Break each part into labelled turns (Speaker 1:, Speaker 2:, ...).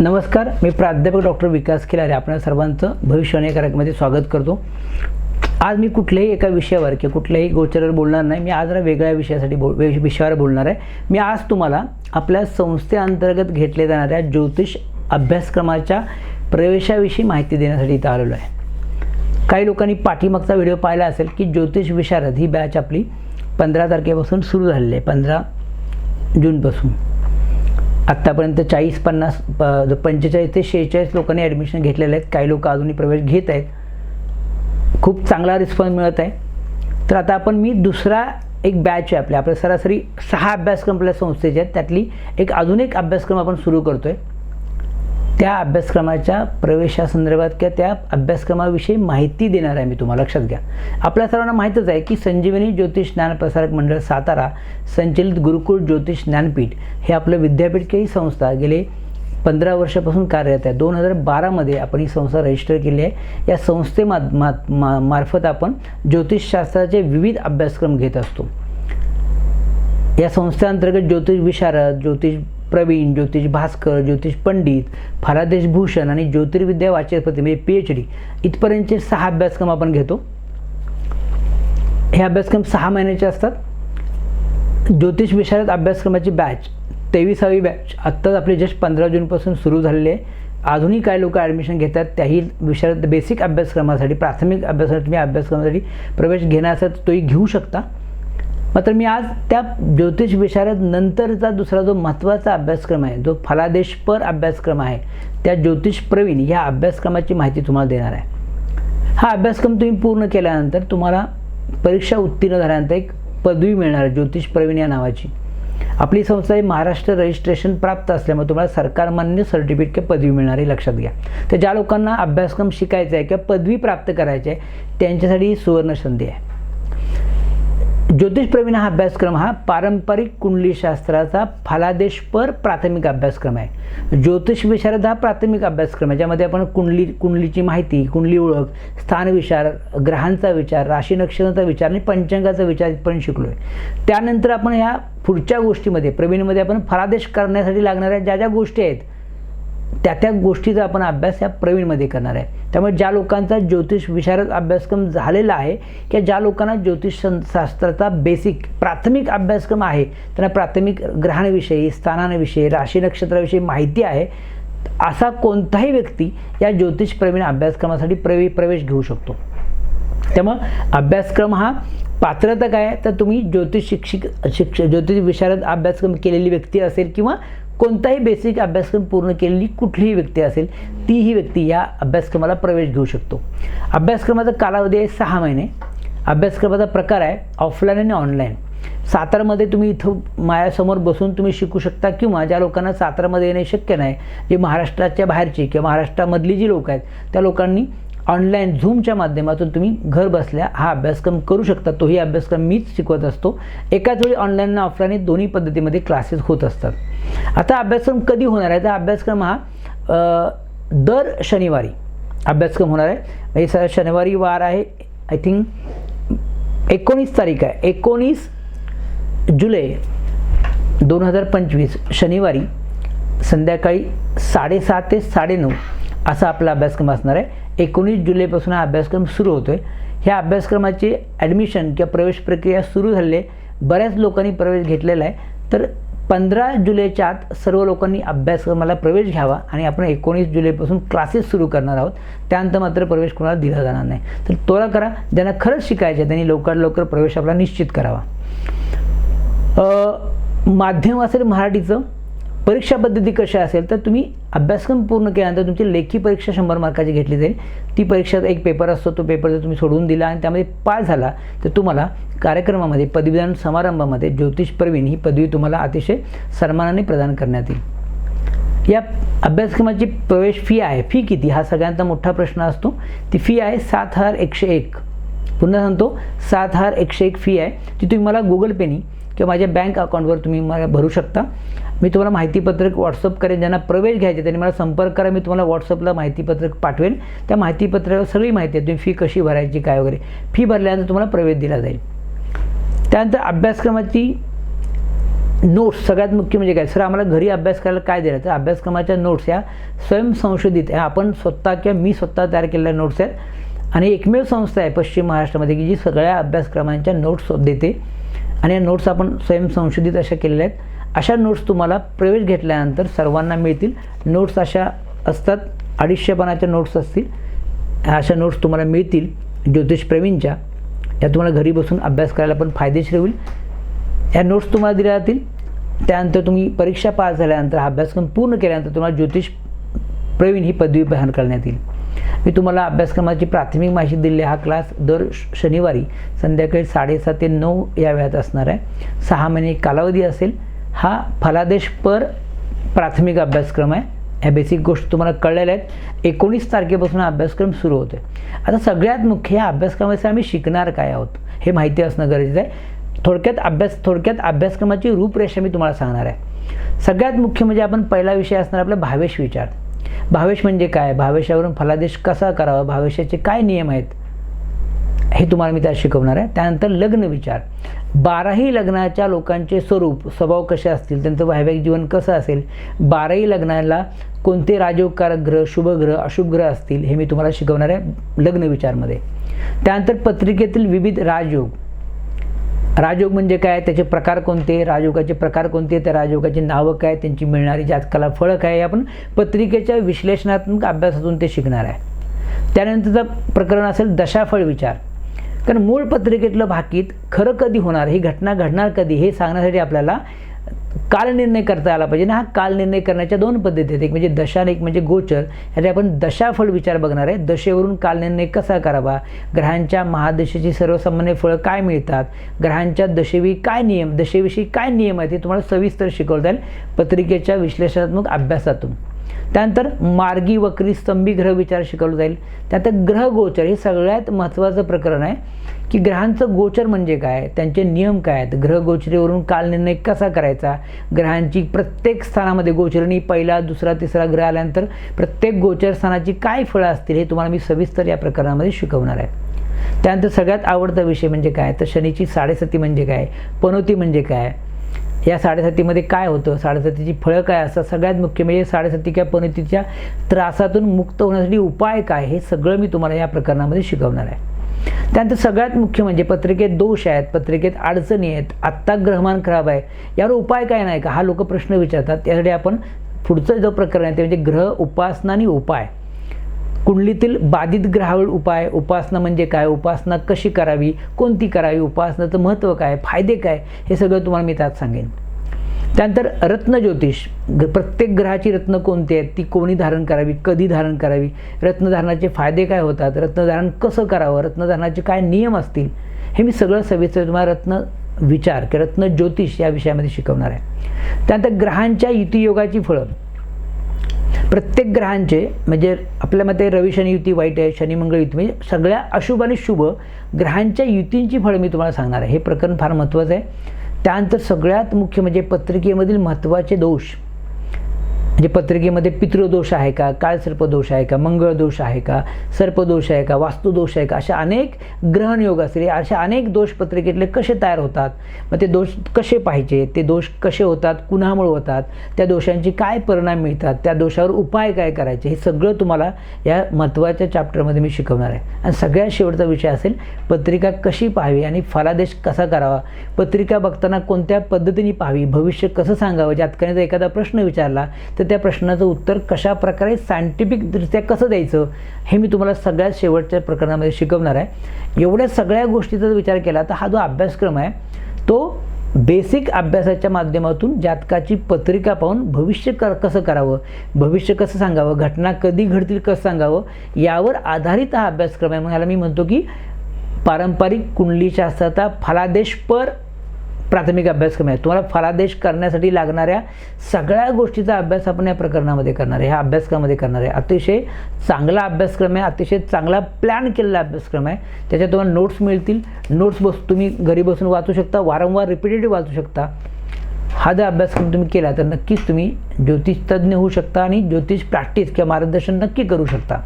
Speaker 1: नमस्कार मी प्राध्यापक डॉक्टर विकास खिलारे. आपल्या सर्वांचं भविष्यवाणी कार्यक्रमामध्ये स्वागत करतो. आज मी कुठल्याही एका विषयावर किंवा कुठल्याही गोचरावर बोलणार नाही. मी आज जरा वेगळ्या विषयासाठी बोल वे- विषयावर बोलणार आहे. मी आज तुम्हाला आपल्या संस्थेअंतर्गत घेतल्या जाणाऱ्या ज्योतिष अभ्यासक्रमाच्या प्रवेशाविषयी माहिती देण्यासाठी इथं आलेलो आहे. काही लोकांनी पाठीमागचा व्हिडिओ पाहिला असेल की ज्योतिष विशारद ही बॅच आपली पंधरा तारखेपासून सुरू झालेली आहे पंधरा जूनपासून. आत्तापर्यंत चाळीस पन्नास प पंचेचाळीस ते शेहेचाळीस लोकांनी ॲडमिशन घेतलेले आहेत. काही लोक अजूनही प्रवेश घेत आहेत. खूप चांगला रिस्पॉन्स मिळत आहे. तर आता आपण मी दुसरा एक बॅच आहे आपल्या. आपल्या सरासरी सहा अभ्यासक्रम आपल्या संस्थेचे आहेत. त्यातली एक अजून एक अभ्यासक्रम आपण सुरू करतो आहे त्या अभ्यासक्रमाच्या प्रवेशासंदर्भात किंवा त्या अभ्यासक्रमाविषयी माहिती देणार आहे मी तुम्हाला. लक्षात घ्या. आपल्या सर्वांना माहीतच आहे की संजीवनी ज्योतिष ज्ञानप्रसारक मंडळ सातारा संचलित गुरुकुल ज्योतिष ज्ञानपीठ हे आपलं विद्यापीठ ही संस्था गेले पंधरा वर्षापासून कार्यरत आहे. दोन हजार बारामध्ये आपण ही संस्था रजिस्टर केली आहे. या संस्थे मा मा मा मार्फत आपण ज्योतिषशास्त्राचे विविध अभ्यासक्रम घेत असतो. या संस्थेअंतर्गत ज्योतिष विशारद ज्योतिष प्रवीण ज्योतिष भास्कर ज्योतिष पंडित फलादेश भूषण आणि ज्योतिर्विद्या वाचस्पती म्हणजे पी एच डी इथपर्यंतचे सहा अभ्यासक्रम आपण घेतो. हे अभ्यासक्रम सहा महिन्याचे असतात. ज्योतिष विशारद अभ्यासक्रमाची बॅच तेविसावी बॅच आत्ताच आपली जस्ट पंधरा जूनपासून सुरू झालेली. आहे अजूनही काही लोक ॲडमिशन घेतात. त्याही विशारद बेसिक अभ्यासक्रमासाठी प्राथमिक अभ्यासासाठी तुम्ही अभ्यासक्रमासाठी प्रवेश घेण्याचा तोही घेऊ शकता. मात्र मी आज त्या ज्योतिष विशारद नंतरचा दुसरा जो महत्त्वाचा अभ्यासक्रम आहे जो फलादेशपर अभ्यासक्रम आहे त्या ज्योतिष प्रवीण ह्या अभ्यासक्रमाची माहिती तुम्हाला देणार आहे. हा अभ्यासक्रम तुम्ही पूर्ण केल्यानंतर तुम्हाला परीक्षा उत्तीर्ण झाल्यानंतर एक पदवी मिळणार आहे ज्योतिष प्रवीण या नावाची. आपली संस्था ही महाराष्ट्र रजिस्ट्रेशन प्राप्त असल्यामुळे तुम्हाला सरकारमान्य सर्टिफिकेट किंवा पदवी मिळणार आहे लक्षात घ्या. तर ज्या लोकांना अभ्यासक्रम शिकायचा आहे किंवा पदवी प्राप्त करायची आहे त्यांच्यासाठी ही सुवर्ण संधी आहे. ज्योतिष प्रवीण हा अभ्यासक्रम हा पारंपरिक कुंडलीशास्त्राचा फलादेशपर प्राथमिक अभ्यासक्रम आहे. ज्योतिष विशारद हा प्राथमिक अभ्यासक्रम आहे ज्यामध्ये आपण कुंडली कुंडलीची माहिती कुंडली ओळख स्थान विचार ग्रहांचा विचार राशी नक्षत्राचा विचार आणि पंचांगाचा विचार पण शिकलो आहे त्यानंतर आपण ह्या पुढच्या गोष्टीमध्ये प्रवीणमध्ये आपण फलादेश करण्यासाठी लागणाऱ्या ज्या ज्या गोष्टी आहेत त्या त्या गोष्टीचा आपण अभ्यास या प्रवीणमध्ये करणार आहे. त्यामुळे ज्या लोकांचा ज्योतिष विशारद अभ्यासक्रम झालेला आहे किंवा ज्या लोकांना ज्योतिष शास्त्राचा बेसिक प्राथमिक अभ्यासक्रम आहे त्यांना प्राथमिक ग्रहांविषयी स्थानांविषयी राशी नक्षत्राविषयी माहिती आहे असा कोणताही व्यक्ती या ज्योतिष प्रवीण अभ्यासक्रमासाठी प्रवे प्रवेश घेऊ शकतो. त्यामुळं अभ्यासक्रम हा पात्रता काय तर तुम्ही ज्योतिष शिक्षिक शिक्ष ज्योतिष विशारद अभ्यासक्रम केलेली व्यक्ती असेल किंवा कोणताही बेसिक अभ्यासक्रम पूर्ण केलेली कुठलीही व्यक्ती असेल तीही व्यक्ती या अभ्यासक्रमाला प्रवेश घेऊ शकतो. अभ्यासक्रमाचा कालावधी आहे सहा महिने. अभ्यासक्रमाचा प्रकार आहे ऑफलाईन आणि ऑनलाईन सातारामध्ये तुम्ही इथं माझ्यासमोर बसून तुम्ही शिकू शकता किंवा ज्या लोकांना सातारामध्ये येणे शक्य नाही जे महाराष्ट्राच्या बाहेरची किंवा महाराष्ट्रामधली जी लोक आहेत त्या लोकांनी ऑनलाईन झूमच्या माध्यमातून तुम्ही घर बसल्या हा अभ्यासक्रम करू शकता. तोही अभ्यासक्रम मीच शिकवत असतो. एकाच वेळी ऑनलाईन आणि ऑफलाईन दोन्ही पद्धतीमध्ये क्लासेस होत असतात. आता अभ्यासक्रम कधी होणार आहे? तर अभ्यासक्रम हा दर शनिवारी अभ्यासक्रम होणार आहे. म्हणजे स- शनिवारी वार आहे. आय थिंक एकोणीस तारीख आहे. एकोणीस जुलै दोन हजार पंचवीस शनिवारी संध्याकाळी साडेसात ते साडेनऊ असा आपला अभ्यासक्रम असणार आहे. एकोणीस जुलैपासून हा अभ्यासक्रम सुरू होतो आहे ह्या अभ्यासक्रमाचे ॲडमिशन किंवा प्रवेश प्रक्रिया सुरू झाली आहे. बऱ्याच लोकांनी प्रवेश घेतलेला आहे. तर पंधरा जुलैच्या आत सर्व लोकांनी अभ्यासक्रमाला प्रवेश घ्यावा आणि आपण एकोणीस जुलैपासून क्लासेस सुरू करणार आहोत. त्यानंतर मात्र प्रवेश कोणाला दिला जाणार नाही. तर तोरा करा ज्यांना खरंच शिकायचं आहे त्यांनी लवकरात लवकर प्रवेश आपला निश्चित करावा. माध्यम असेल मराठीचं परीक्षा पद्धती कशा असेल तर तुम्ही अभ्यासक्रम पूर्ण केल्यानंतर तुमची लेखी परीक्षा शंभर मार्काची घेतली जाईल. ती परीक्षा एक पेपर असतो तो पेपर जर तुम्ही सोडवून दिला आणि त्यामध्ये पास झाला तर तुम्हाला कार्यक्रमामध्ये पदवीदान समारंभामध्ये ज्योतिष प्रवीण ही पदवी तुम्हाला अतिशय सन्मानाने प्रदान करण्यात येईल. या अभ्यासक्रमाची प्रवेश फी आहे. फी किती? हा सगळ्यांचा मोठा प्रश्न असतो. ती फी आहे सात हजार एकशे एक. पुन्हा सांगतो सात हजार एकशे एक फी आहे ती तुम्ही मला गुगल पेनी किंवा माझ्या बँक अकाउंटवर तुम्ही मला भरू शकता. मी तुम्हाला माहितीपत्रक व्हॉट्सअप करेन ज्यांना प्रवेश घ्यायचे त्यांनी मला संपर्क करा मी तुम्हाला व्हॉट्सअपला माहितीपत्रक पाठवेन. त्या माहितीपत्रावर सगळी माहिती आहे तुम्ही फी कशी भरायची काय वगैरे. फी भरल्यानंतर तुम्हाला प्रवेश दिला जाईल. त्यानंतर अभ्यासक्रमाची नोट्स सगळ्यात मुख्य म्हणजे काय? सर आम्हाला घरी अभ्यास करायला काय दिलं? तर अभ्यासक्रमाच्या नोट्स ह्या स्वयंसंशोधित ह्या आपण स्वतः किंवा मी स्वतः तयार केलेल्या नोट्स आहेत. आणि एकमेव संस्था आहे पश्चिम महाराष्ट्रामध्ये की जी सगळ्या अभ्यासक्रमांच्या नोट्स देते. आणि या नोट्स आपण स्वयंसंशोधित अशा केलेल्या आहेत. अशा नोट्स तुम्हाला प्रवेश घेतल्यानंतर सर्वांना मिळतील. नोट्स अशा असतात अडीचशे पानाच्या नोट्स असतील. ह्या अशा नोट्स तुम्हाला मिळतील ज्योतिष प्रवीणच्या. या तुम्हाला घरी बसून अभ्यास करायला पण फायदेशीर होईल. ह्या नोट्स तुम्हाला दिल्या जातील. त्यानंतर तुम्ही परीक्षा पास झाल्यानंतर हा अभ्यासक्रम पूर्ण केल्यानंतर तुम्हाला ज्योतिष प्रवीण ही पदवी प्रदान करण्यात येईल. मी तुम्हाला अभ्यासक्रमाची प्राथमिक माहिती दिली. हा क्लास दर शनिवारी संध्याकाळी साडेसात ते नऊ या वेळात असणार आहे. सहा महिने कालावधी असेल. हा फलादेश पर प्राथमिक अभ्यासक्रम आहे. ह्या बेसिक गोष्टी तुम्हाला कळलेल्या आहेत. एकोणीस तारखेपासून अभ्यासक्रम सुरू होतो आता सगळ्यात मुख्य या अभ्यासक्रमाचे आम्ही शिकणार काय आहोत हे माहिती असणं गरजेचं आहे. थोडक्यात अभ्यास थोडक्यात अभ्यासक्रमाची रूपरेषा मी तुम्हाला सांगणार आहे. सगळ्यात मुख्य म्हणजे आपण पहिला विषय असणार आपला भावेश विचार. भावेश म्हणजे काय? भावेशावरून फलादेश कसा करावा? भावेशाचे काय नियम आहेत? हे तुम्हाला मी त्यात शिकवणार आहे. त्यानंतर लग्न विचार. बाराही लग्नाच्या लोकांचे स्वरूप स्वभाव कसे असतील त्यांचं वैवाहिक जीवन कसं असेल बाराही लग्नाला कोणते राजयोगकारक ग्रह शुभ ग्रह अशुभ ग्रह असतील हे मी तुम्हाला शिकवणार आहे लग्न विचारमध्ये. त्यानंतर पत्रिकेतील विविध राजयोग. राजयोग म्हणजे काय? त्याचे प्रकार कोणते? राजयोगाचे प्रकार कोणते? त्या राजयोगाची नावं काय? त्यांची मिळणारी जातकाला फळं काय? आपण पत्रिकेच्या विश्लेषणात्मक अभ्यासातून ते शिकणार आहे. त्यानंतरचं प्रकरण असेल दशाफळ विचार. कारण मूळ पत्रिकेतलं भाकीत खरं कधी होणार ही घटना घडणार कधी हे सांगण्यासाठी आपल्याला कालनिर्णय करता आला पाहिजे. ना हा कालनिर्णय करण्याच्या दोन पद्धती आहेत. एक म्हणजे दशा एक म्हणजे गोचर. ह्याचे आपण दशाफळ विचार बघणार आहे. दशेवरून कालनिर्णय कसा करावा? ग्रहांच्या महादशेची सर्वसामान्य फळं काय मिळतात? ग्रहांच्या दशेवी काय नियम दशेविषयी काय नियम आहेत हे तुम्हाला सविस्तर शिकवता येईल पत्रिकेच्या विश्लेषणात्मक अभ्यासातून. त्यानंतर मार्गी वक्री स्तंभी ग्रह विचार शिकवला जाईल. त्यानंतर ग्रह गोचर हे सगळ्यात महत्त्वाचं प्रकरण आहे की ग्रहांचं गोचर म्हणजे काय? त्यांचे नियम काय आहेत? ग्रह गोचरीवरून कालनिर्णय कसा करायचा? ग्रहांची प्रत्येक स्थानामध्ये गोचरणी पहिला दुसरा तिसरा ग्रह आल्यानंतर प्रत्येक गोचर स्थानाची काय फळं असतील हे तुम्हाला मी सविस्तर या प्रकरणामध्ये शिकवणार आहे. त्यानंतर सगळ्यात आवडता विषय म्हणजे काय? तर शनीची साडेसती म्हणजे काय? पनोती म्हणजे काय? या साडेसातीमध्ये काय होतं? साडेसातीची फळं काय असतात? सगळ्यात मुख्य म्हणजे साडेसाती किंवा पनोतीच्या त्रासातून मुक्त होण्यासाठी उपाय काय? हे सगळं मी तुम्हाला या प्रकरणामध्ये शिकवणार आहे. त्यानंतर सगळ्यात मुख्य म्हणजे पत्रिकेत दोष आहेत पत्रिकेत अडचणी आहेत आत्ता ग्रहमान खराब आहे यावर उपाय काय नाही का? हा लोक प्रश्न विचारतात. त्यासाठी आपण पुढचं जो प्रकरण आहे ते म्हणजे ग्रह उपासना आणि उपाय. कुंडलीतील बाधित ग्रहावर उपाय उपासना म्हणजे काय? उपासना कशी करावी? कोणती करावी? उपासनाचं महत्त्व काय? फायदे काय? हे सगळं तुम्हाला मी त्यात सांगेन. त्यानंतर रत्न ज्योतिष ग- प्रत्येक ग्रहाची रत्न कोणती आहेत? ती कोणी धारण करावी? कधी धारण करावी? रत्नधारणाचे फायदे काय होतात? रत्नधारण कसं करावं? रत्नधारणाचे काय नियम असतील? हे मी सगळं सविस्तर तुम्हाला रत्न विचार किंवा रत्न ज्योतिष या विषयामध्ये शिकवणार आहे. त्यानंतर ग्रहांच्या युतियोगाची फळं. प्रत्येक ग्रहांचे म्हणजे आपल्या मते रवी शनी युती वाईट आहे शनी मंगळ युती म्हणजे सगळ्या अशुभ आणि शुभ ग्रहांच्या युतींची फळं मी तुम्हाला सांगणार आहे. हे प्रकरण फार महत्त्वाचं आहे. त्यानंतर सगळ्यात मुख्य म्हणजे पत्रिकेमधील महत्त्वाचे दोष. म्हणजे पत्रिकेमध्ये पितृदोष आहे का काळसर्पदोष आहे का मंगळ दोष आहे का सर्पदोष आहे का वास्तुदोष आहे का अशा अनेक ग्रहणयोग असतील अशा अनेक दोष पत्रिकेतले कसे तयार होतात? मग ते दोष कसे पाहिजे? ते दोष कसे होतात? कुणामुळे होतात? त्या दोषांचे काय परिणाम मिळतात? त्या दोषावर उपाय काय करायचे? हे सगळं तुम्हाला या महत्त्वाच्या चॅप्टरमध्ये मी शिकवणार आहे. आणि सगळ्यात शेवटचा विषय असेल पत्रिका कशी पाहावी आणि फलादेश कसा करावा? पत्रिका बघताना कोणत्या पद्धतीने पाहावी? भविष्य कसं सांगावं? जातकाने जर एखादा प्रश्न विचारला तर त्या प्रश्नाचं उत्तर कशा प्रकारे सायंटिफिकदृष्ट्या कसं द्यायचं हे मी तुम्हाला सगळ्यात शेवटच्या प्रकरणामध्ये शिकवणार आहे. एवढ्या सगळ्या गोष्टीचा जर विचार केला तर हा जो अभ्यासक्रम आहे तो बेसिक अभ्यासाच्या माध्यमातून जातकाची पत्रिका पाहून भविष्य कर कसं करावं भविष्य कसं सांगावं घटना कधी घडतील कसं सांगावं यावर आधारित हा अभ्यासक्रम आहे. मग ह्याला मी म्हणतो की पारंपरिक कुंडलीशास्त्राचा फलादेश पर प्राथमिक अभ्यासक्रम आहे. तुम्हाला फलादेश करण्यासाठी लागणाऱ्या सगळ्या गोष्टीचा अभ्यास आपण या प्रकरणामध्ये करणार आहे. ह्या अभ्यासक्रमामध्ये करणार आहे. अतिशय चांगला अभ्यासक्रम आहे. अतिशय चांगला प्लॅन केलेला अभ्यासक्रम आहे. त्याच्यात तुम्हाला नोट्स मिळतील. नोट्स बस तुम्ही घरी बसून वाचू शकता. वारंवार रिपिटेटिव्ह वाचू शकता. हा जर अभ्यासक्रम तुम्ही केला तर नक्कीच तुम्ही ज्योतिष तज्ज्ञ होऊ शकता आणि ज्योतिष प्रॅक्टिस किंवा मार्गदर्शन नक्की करू शकता.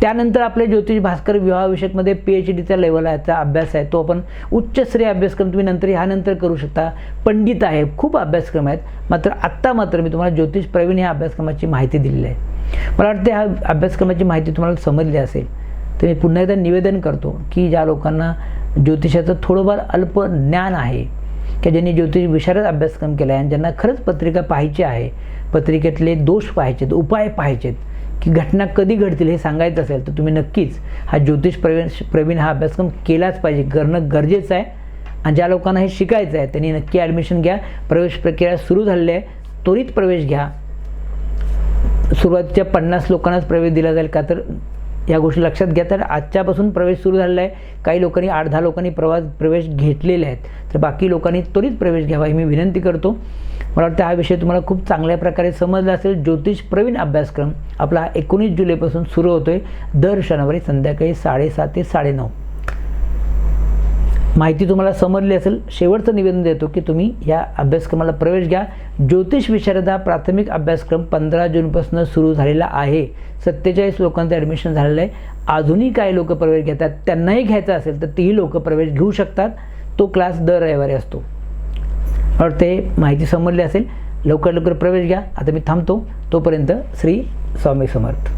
Speaker 1: त्यानंतर आपले ज्योतिष भास्कर विवाहविषयकमध्ये पी एच डीचा लेवल आहे त्याचा अभ्यास आहे. तो आपण उच्चस्तरीय अभ्यासक्रम तुम्ही नंतर ह्यानंतर करू शकता. पंडित आहे खूप अभ्यासक्रम आहेत. मात्र आत्ता मात्र मी तुम्हाला ज्योतिष प्रवीण ह्या अभ्यासक्रमाची माहिती दिलेली आहे. मला वाटते ह्या अभ्यासक्रमाची माहिती तुम्हाला समजली असेल तर मी पुन्हा एकदा निवेदन करतो की ज्या लोकांना ज्योतिषाचं थोडंफार अल्प ज्ञान आहे की ज्यांनी ज्योतिष विशारद अभ्यासक्रम केला आहे आणि ज्यांना खरंच पत्रिका पाहायची आहे पत्रिकेतले दोष पाहायचेत उपाय पाहायचेत की घटना कधी घडतील हे सांगायचं असेल तर तुम्ही नक्कीच हा ज्योतिष प्रवीण प्रवीण हा अभ्यासक्रम केलाच पाहिजे. करणं गरजेचं आहे आणि ज्या लोकांना हे शिकायचं आहे त्यांनी नक्की ॲडमिशन घ्या. प्रवेश प्रक्रिया सुरू झालेली आहे. त्वरित प्रवेश घ्या. सुरुवातीच्या पन्नास लोकांनाच प्रवेश दिला जाईल का तर या गोष्टी लक्षात घ्या. तर आजच्यापासून प्रवेश सुरू झालेला आहे. काही लोकांनी आठ दहा लोकांनी प्रवास प्रवेश घेतलेले आहेत. तर बाकी लोकांनी त्वरित प्रवेश घ्यावा ही मी विनंती करतो. मला वाटतं हा विषय तुम्हाला खूप चांगल्या प्रकारे समजला असेल. ज्योतिष प्रवीण अभ्यासक्रम आपला एकोणीस जुलैपासून सुरू होतो आहे दर शनिवारी संध्याकाळी साडेसात ते साडेनऊ. माहिती तुम्हाला समजली असेल शेवटचं निवेदन देतो की तुम्ही या अभ्यासक्रमाला प्रवेश घ्या. ज्योतिष विशारदा प्राथमिक अभ्यासक्रम पंधरा जूनपासून सुरू झालेला आहे. सत्तेचाळीस लोकांचं ॲडमिशन झालेलं आहे. अजूनही काही लोक प्रवेश घेतात. त्यांनाही घ्यायचा असेल तर तीही लोक प्रवेश घेऊ शकतात. तो क्लास दर रविवारी असतो. ते माहिती समजली असेल लवकर लवकर प्रवेश घ्या. आता मी थांबतो. तोपर्यंत श्री स्वामी समर्थ.